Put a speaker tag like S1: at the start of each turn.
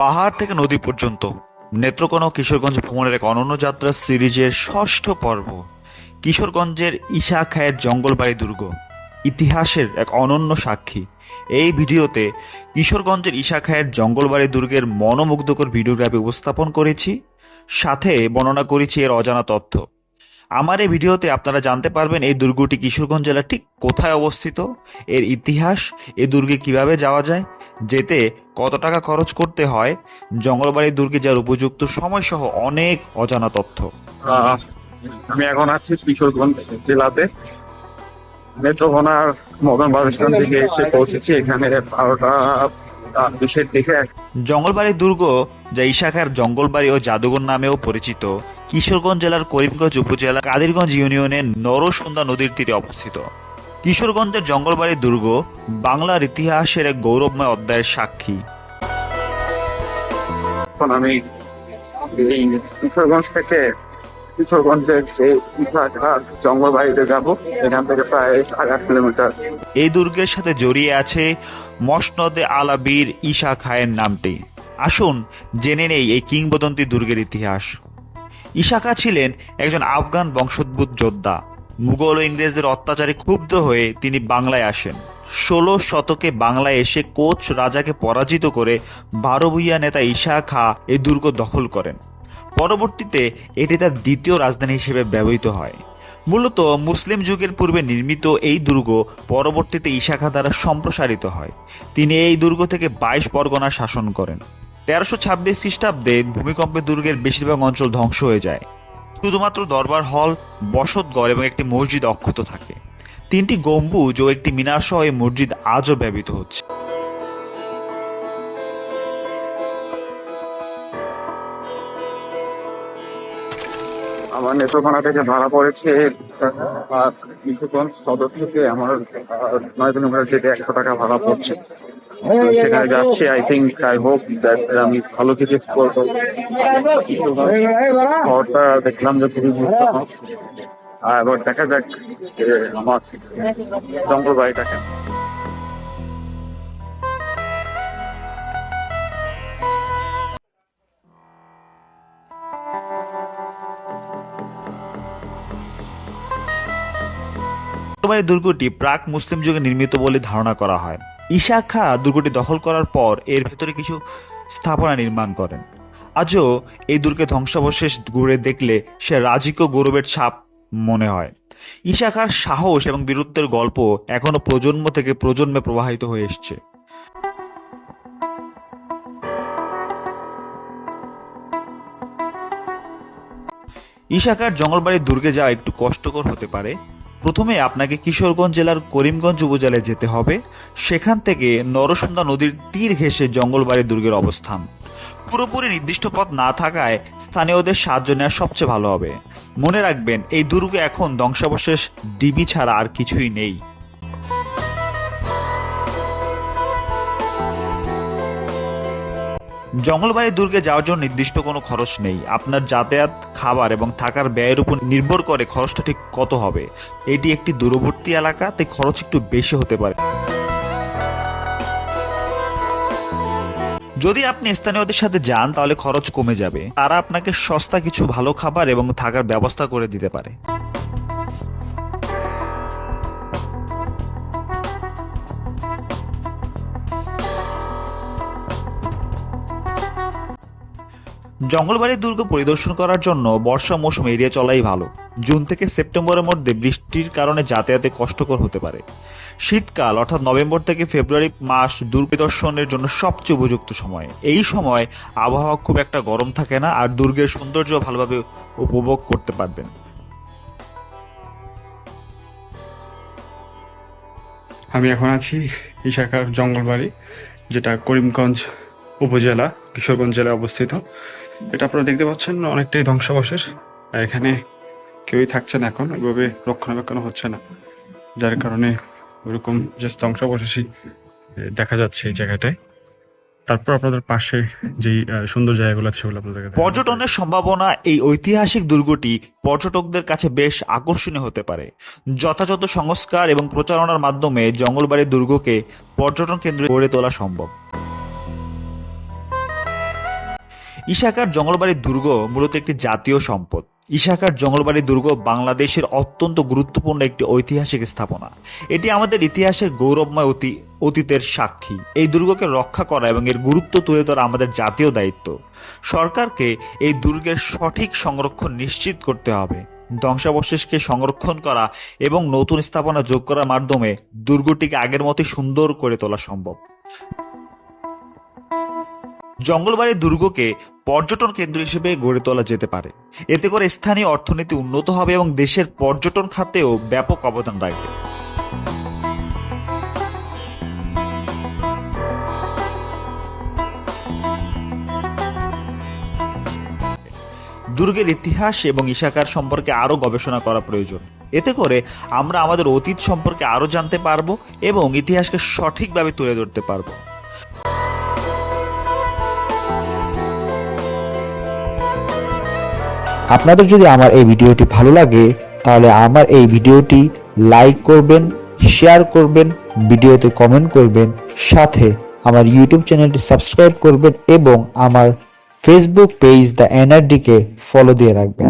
S1: পাহাড় থেকে নদী পর্যন্ত নেত্রকোনা কিশোরগঞ্জ ভ্রমণের এক অনন্য যাত্রা সিরিজের ষষ্ঠ পর্ব। কিশোরগঞ্জের ঈশা খায়ের জঙ্গলবাড়ি দুর্গ, ইতিহাসের এক অনন্য সাক্ষী। এই ভিডিওতে কিশোরগঞ্জের ঈশা খায়ের জঙ্গলবাড়ি দুর্গের মনোমুগ্ধকর ভিডিওগ্রাফি উপস্থাপন করেছি, সাথে বর্ণনা করেছি এর অজানা তথ্য। আমার এই ভিডিওতে আপনারা জানতে পারবেন এই দুর্গটি কিশোরগঞ্জ জেলার ঠিক কোথায় অবস্থিত এর ইতিহাস এই দুর্গে কীভাবে যাওয়া যায় যেতে কত টাকা খরচ করতে হয় জঙ্গলবাড়ি দুর্গে যাওয়ার উপযুক্ত সময় সহ অনেক অজানা তথ্য।
S2: আমি এখন আছি কিশোরগঞ্জ জেলাতে। নেত্রকোনার মদন বাবুস্থান থেকে এসে পৌঁছেছি এখানে বারোটা
S1: জঙ্গলবাড়ি দুর্গ যা ইশাখার জঙ্গলবাড়ি ও জাদুঘর নামেও পরিচিত কিশোরগঞ্জ জেলার করিমগঞ্জ উপজেলা কাদিরগঞ্জ ইউনিয়নের নরসুন্দা নদীর তীরে অবস্থিত। কিশোরগঞ্জের জঙ্গলবাড়ি দুর্গ বাংলার ইতিহাসের এক গৌরবময় অধ্যায়ের সাক্ষী।
S2: আমি কিশোরগঞ্জ থেকে কিশোরগঞ্জের যে ইসলাঘাট জঙ্গল বাড়িতে যাব এখান থেকে প্রায় সাড়ে আট কিলোমিটার।
S1: এই দুর্গের সাথে জড়িয়ে আছে মসনদে আলাবীর ঈশা খায়ের নামটি। আসুন জেনে নেই এই কিংবদন্তি দুর্গের ইতিহাস। খা ছিলেন একজন আফগান বংশোদ্ভূত যোদ্ধা। মুঘল ও ইংরেজদের অত্যাচারে ক্ষুব্ধ হয়ে তিনি বাংলায় আসেন। ষোলো শতকে বাংলায় এসে কোচ রাজাকে পরাজিত করে বারো ভূইয়া নেতা ঈশা খা এই দুর্গ দখল করেন। পরবর্তীতে এটি তার দ্বিতীয় রাজধানী হিসেবে ব্যবহৃত হয়। মূলত মুসলিম যুগের পূর্বে নির্মিত এই দুর্গ পরবর্তীতে ইশাখা দ্বারা সম্প্রসারিত হয়। তিনি এই দুর্গ থেকে বাইশ পরগনা শাসন করেন। তেরোশো ছাব্বিশ খ্রিস্টাব্দে ভূমিকম্পে দুর্গের বেশিরভাগ অঞ্চল ধ্বংস হয়ে যায়। শুধুমাত্র দরবার হল বসতগড় এবং একটি মসজিদ অক্ষত থাকে। তিনটি গম্বুজ ও একটি মিনারসহ এই মসজিদ আজও ব্যবহৃত হচ্ছে।
S2: আমার নেত্রকোনা থেকে ভাড়া পড়েছে কিশোরগঞ্জ সদর থেকে আমার নয় কিলোমিটার যেতে একশো টাকা ভাড়া পড়ছে। সেখানে যাচ্ছি I think I hope that আমি ভালো কিছু করব। শহরটা দেখলাম যে খুবই এবার দেখা যাক আমার জঙ্গল বাড়িটা কেমন
S1: দুর্গটি প্রাক মুসলিম যুগে নির্মিত বলে ধারণা করা হয়। ঈশা খা দুর্গটি দখল করার পর এর ভেতরে কিছু স্থাপনা নির্মাণ করেন। আজও এই দুর্গে ধ্বংসাবশেষ ঘুরে দেখলে সে রাজকীয় গৌরবের ছাপ মনে হয়। ঈশা খার সাহস এবং বীরত্বের গল্প এখনও প্রজন্ম থেকে প্রজন্মে প্রবাহিত হয়ে এসছে। ঈশাকার জঙ্গলবাড়ির দুর্গে যাওয়া একটু কষ্টকর হতে পারে। প্রথমে আপনাকে কিশোরগঞ্জ জেলার করিমগঞ্জ উপজেলায় যেতে হবে। সেখান থেকে নরসুন্দা নদীর তীর ঘেঁষে জঙ্গলবাড়ি দুর্গের অবস্থান। পুরোপুরি নির্দিষ্ট পথ না থাকায় স্থানীয়দের সাহায্য নেওয়া সবচেয়ে ভালো হবে। মনে রাখবেন, এই দুর্গে এখন ধ্বংসাবশেষ, ডিবি ছাড়া আর কিছুই নেই। জঙ্গলবাড়ি দুর্গে যাওয়ার জন্য নির্দিষ্ট কোনো খরচ নেই। আপনার যাতায়াত, খাবার এবং থাকার ব্যয়ের উপর নির্ভর করে খরচটা ঠিক কত হবে। এটি একটি দূরবর্তী এলাকা, তাই খরচ একটু বেশি হতে পারে। যদি আপনি স্থানীয়দের সাথে যান, তাহলে খরচ কমে যাবে। তারা আপনাকে সস্তা কিছু ভালো খাবার এবং থাকার ব্যবস্থা করে দিতে পারে। জঙ্গলবাড়ি দুর্গ পরিদর্শন করার জন্য বর্ষা মৌসুম এড়িয়ে চলাই ভালো। জুন থেকে সেপ্টেম্বরের মধ্যে বৃষ্টির কারণে যাতায়াতে কষ্টকর হতে পারে। শীতকাল, অর্থাৎ নভেম্বর থেকে ফেব্রুয়ারি মাস দুর্গ পরিদর্শনের জন্য সবচেয়ে উপযুক্ত সময়। এই সময় আবহাওয়া খুব একটা গরম থাকে না আর দুর্গের সৌন্দর্য ভালোভাবে উপভোগ করতে পারবেন।
S3: আমি এখন আছি ইশাখার জঙ্গলবাড়ি, যেটা করিমগঞ্জ উপজেলা, কিশোরগঞ্জ জেলায় অবস্থিত। এটা আপনারা দেখতে পাচ্ছেন, অনেকটাই ধ্বংসাবশেষ। এখানে কেউই থাকছে না এখন, ওইভাবে রক্ষণাবেক্ষণ হচ্ছে না। যার কারণে ওরকম যে ধ্বংসাবশেষই দেখা যাচ্ছে এই জায়গাটায়। তারপর আপনাদের পাশে যেই সুন্দর জায়গাগুলো আছে সেগুলো আপনাদের
S1: পর্যটনের সম্ভাবনা এই ঐতিহাসিক দুর্গটি পর্যটকদের কাছে বেশ আকর্ষণীয় হতে পারে। যথাযথ সংস্কার এবং প্রচারণার মাধ্যমে জঙ্গলবাড়ির দুর্গকে পর্যটন কেন্দ্রে গড়ে তোলা সম্ভব। ইশাকার জঙ্গলবাড়ি দুর্গ মূলত একটি জাতীয় সম্পদ। ইশাকার জঙ্গলবাড়ি দুর্গ বাংলাদেশের অত্যন্ত গুরুত্বপূর্ণ একটি ঐতিহাসিক স্থাপনা। এটি আমাদের ইতিহাসের গৌরবময় অতি, অতীতের সাক্ষী। এই দুর্গকে রক্ষা করা এবং এর গুরুত্ব তুলে ধরা আমাদের জাতীয় দায়িত্ব। সরকারকে এই দুর্গের সঠিক সংরক্ষণ নিশ্চিত করতে হবে। ধ্বংসাবশেষকে সংরক্ষণ করা এবং নতুন স্থাপনা যোগ করার মাধ্যমে দুর্গটিকে আগের মতোই সুন্দর করে তোলা সম্ভব। জঙ্গলবাড়ি দুর্গকে পর্যটন কেন্দ্র হিসেবে গড়ে তোলা যেতে পারে। এতে করে স্থানীয় অর্থনীতি উন্নত হবে এবং দেশের পর্যটন খাতেও ব্যাপক অবদান রাখবে। দুর্গের ইতিহাস এবং ইশাকার সম্পর্কে আরও গবেষণা করা প্রয়োজন। এতে করে আমরা আমাদের অতীত সম্পর্কে আরও জানতে পারব এবং ইতিহাসকে সঠিকভাবে তুলে ধরতে পারব।
S4: আপনাদের যদি আমার এই ভিডিওটি ভালো লাগে, তাহলে আমার এই ভিডিওটি লাইক করবেন, শেয়ার করবেন, ভিডিওতে কমেন্ট করবেন, সাথে আমার ইউটিউব চ্যানেলটি সাবস্ক্রাইব করবেন এবং আমার ফেসবুক পেজ দ্য এনআরডিকে ফলো দিয়ে রাখবেন।